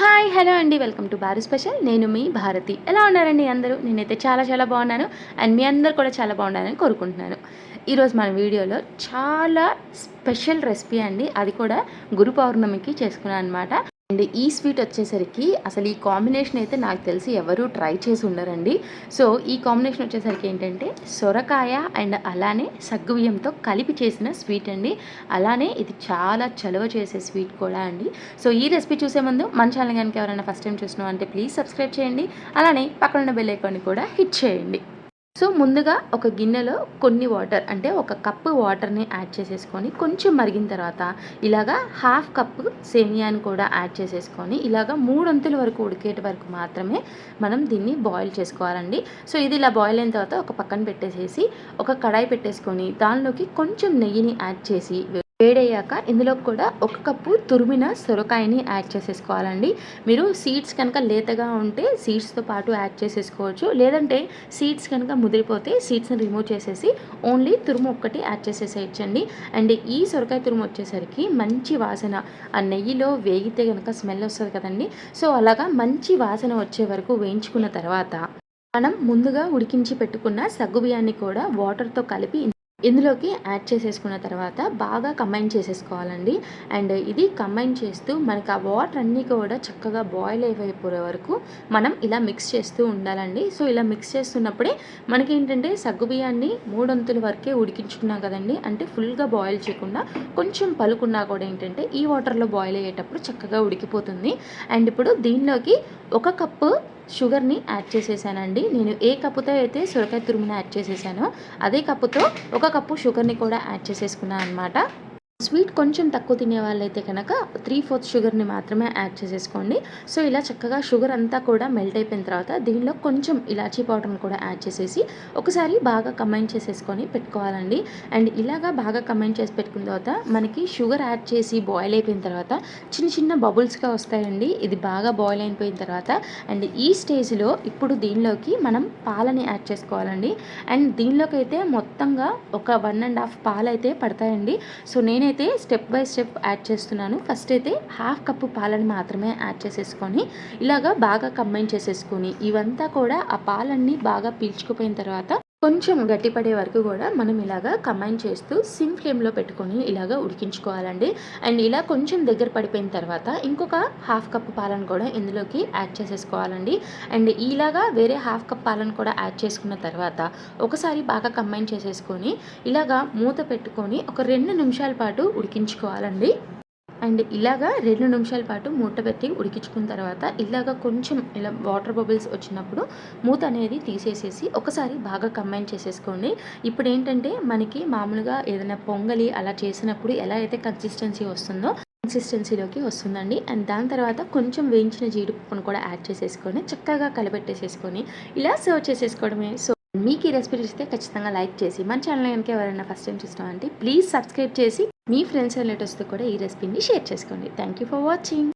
Hi hello అండి. Welcome to Bharat special. నేను మీ భారతి. ఎలా ఉన్నారండి అందరూ? నేనైతే చాలా చాలా బాగున్నాను. అండ్ మీ అందరు కూడా చాలా బాగున్నారని కోరుకుంటున్నాను. ఈరోజు మన వీడియోలో చాలా స్పెషల్ రెసిపీ అండి. అది కూడా గురు పౌర్ణమికి చేసుకున్నాను అనమాట అండ్ ఈ స్వీట్ వచ్చేసరికి అసలు ఈ కాంబినేషన్ అయితే నాకు తెలిసి ఎవరు ట్రై చేసి ఉండరండి. సో ఈ కాంబినేషన్ వచ్చేసరికి ఏంటంటే సొరకాయ అండ్ అలానే సగ్గుబియ్యంతో కలిపి చేసిన స్వీట్ అండి. అలానే ఇది చాలా చలువ చేసే స్వీట్ కూడా అండి. సో ఈ రెసిపీ చూసే ముందు మన ఛానల్ కనుక ఎవరైనా ఫస్ట్ టైం చూసినాం అంటే ప్లీజ్ సబ్స్క్రైబ్ చేయండి. అలానే పక్కన ఉన్న బెల్ ఐకాన్ని కూడా హిట్ చేయండి. సో ముందుగా ఒక గిన్నెలో కొన్ని వాటర్ అంటే ఒక కప్పు వాటర్ని యాడ్ చేసేసుకొని కొంచెం మరిగిన తర్వాత ఇలాగా హాఫ్ కప్పు సేమియాని కూడా యాడ్ చేసేసుకొని ఇలాగా మూడొంతుల వరకు ఉడికేట వరకు మాత్రమే మనం దీన్ని బాయిల్ చేసుకోవాలండి. సో ఇది ఇలా బాయిల్ అయిన తర్వాత ఒక పక్కన పెట్టేసేసి ఒక కడాయి పెట్టేసుకొని దానిలోకి కొంచెం నెయ్యిని యాడ్ చేసి వేడయ్యాక ఇందులో కూడా ఒక కప్పు తురిమిన సొరకాయని యాడ్ చేసేసుకోవాలండి. మీరు సీడ్స్ కనుక లేతగా ఉంటే సీడ్స్తో పాటు యాడ్ చేసేసుకోవచ్చు. లేదంటే సీడ్స్ కనుక ముదిరిపోతే సీడ్స్ని రిమూవ్ చేసేసి ఓన్లీ తురుము ఒక్కటి యాడ్ చేసేసేయచ్చండి. అండ్ ఈ సొరకాయ తురుము వచ్చేసరికి మంచి వాసన ఆ నెయ్యిలో వేగితే కనుక స్మెల్ వస్తుంది కదండి. సో అలాగా మంచి వాసన వచ్చే వరకు వేయించుకున్న తర్వాత మనం ముందుగా ఉడికించి పెట్టుకున్న సగ్గుబియ్యాన్ని కూడా వాటర్తో కలిపి ఇందులోకి యాడ్ చేసేసుకున్న తర్వాత బాగా కంబైన్ చేసేసుకోవాలండి. అండ్ ఇది కంబైన్ చేస్తూ మనకి ఆ వాటర్ అన్నీ కూడా చక్కగా బాయిల్ అయిపోయే వరకు మనం ఇలా మిక్స్ చేస్తూ ఉండాలండి. సో ఇలా మిక్స్ చేస్తున్నప్పుడే మనకి ఏంటంటే సగ్గుబియ్యాన్ని మూడొంతుల వరకే ఉడికించుకున్నాం కదండి. అంటే ఫుల్గా బాయిల్ చేయకుండా కొంచెం పలుకున్నా కూడా ఏంటంటే ఈ వాటర్లో బాయిల్ అయ్యేటప్పుడు చక్కగా ఉడికిపోతుంది. అండ్ ఇప్పుడు దీనిలోకి ఒక కప్పు షుగర్ని యాడ్ చేసేసానండి. నేను ఏ కప్పుతో అయితే సొరకాయ తురుముని యాడ్ చేసేసానో అదే కప్పుతో ఒక కప్పు షుగర్ని కూడా యాడ్ చేసేసుకున్నాను అనమాట స్వీట్ కొంచెం తక్కువ తినే వాళ్ళైతే కనుక త్రీ ఫోర్త్ షుగర్ని మాత్రమే యాడ్ చేసేసుకోండి. సో ఇలా చక్కగా షుగర్ అంతా కూడా మెల్ట్ అయిపోయిన తర్వాత దీనిలో కొంచెం ఇలాచీ పౌడర్ని కూడా యాడ్ చేసేసి ఒకసారి బాగా కంబైన్ చేసేసుకొని పెట్టుకోవాలండి. అండ్ ఇలాగా బాగా కంబైన్ చేసి పెట్టుకున్న తర్వాత మనకి షుగర్ యాడ్ చేసి బాయిల్ అయిపోయిన తర్వాత చిన్న చిన్న బబుల్స్గా వస్తాయండి. ఇది బాగా బాయిల్ అయిపోయిన తర్వాత అండ్ ఈ స్టేజ్లో ఇప్పుడు దీనిలోకి మనం పాలని యాడ్ చేసుకోవాలండి. అండ్ దీనిలోకి అయితే మొత్తంగా ఒక వన్ అండ్ హాఫ్ పాలు అయితే పడతాయండి. సో నేనే అయితే స్టెప్ బై స్టెప్ యాడ్ చేస్తున్నాను. ఫస్ట్ అయితే హాఫ్ కప్పు పాలని మాత్రమే యాడ్ చేసేసుకొని ఇలాగా బాగా కంబైన్ చేసేసుకొని ఇవంతా కూడా ఆ పాలన్నీ బాగా పీల్చుకుపోయిన తర్వాత కొంచెం గట్టిపడే వరకు కూడా మనం ఇలాగా కంబైన్ చేస్తూ సిమ్ ఫ్లేమ్లో పెట్టుకొని ఇలాగా ఉడికించుకోవాలండి. అండ్ ఇలా కొంచెం దగ్గర పడిపోయిన తర్వాత ఇంకొక హాఫ్ కప్ పాలను కూడా ఇందులోకి యాడ్ చేసేసుకోవాలండి. అండ్ ఇలాగా వేరే హాఫ్ కప్ పాలను కూడా యాడ్ చేసుకున్న తర్వాత ఒకసారి బాగా కంబైన్ చేసేసుకొని ఇలాగా మూత పెట్టుకొని ఒక రెండు నిమిషాల పాటు ఉడికించుకోవాలండి. అండ్ ఇలాగా రెండు నిమిషాల పాటు మూట పెట్టి ఉడికించుకున్న తర్వాత ఇలాగా కొంచెం ఇలా వాటర్ బబుల్స్ వచ్చినప్పుడు మూత అనేది తీసేసేసి ఒకసారి బాగా కంబైన్ చేసేసుకోండి. ఇప్పుడు ఏంటంటే మనకి మామూలుగా ఏదైనా పొంగలి అలా చేసినప్పుడు ఎలా అయితే కన్సిస్టెన్సీ వస్తుందో కన్సిస్టెన్సీలోకి వస్తుందండి. అండ్ దాని తర్వాత కొంచెం వేయించిన జీడిపప్పును కూడా యాడ్ చేసేసుకొని చక్కగా కలిపెట్టేసేసుకొని ఇలా సర్వ్ చేసేసుకోవడమే. సో మీకు ఈ రెసిపీ ఇస్తే ఖచ్చితంగా లైక్ చేసి మన ఛానల్ కనుక ఎవరైనా ఫస్ట్ టైం చూస్తామంటే ప్లీజ్ సబ్స్క్రైబ్ చేసి మీ ఫ్రెండ్స్ రిలేటివ్స్తో కూడా ఈ రెసిపీని షేర్ చేసుకోండి. Thank you for watching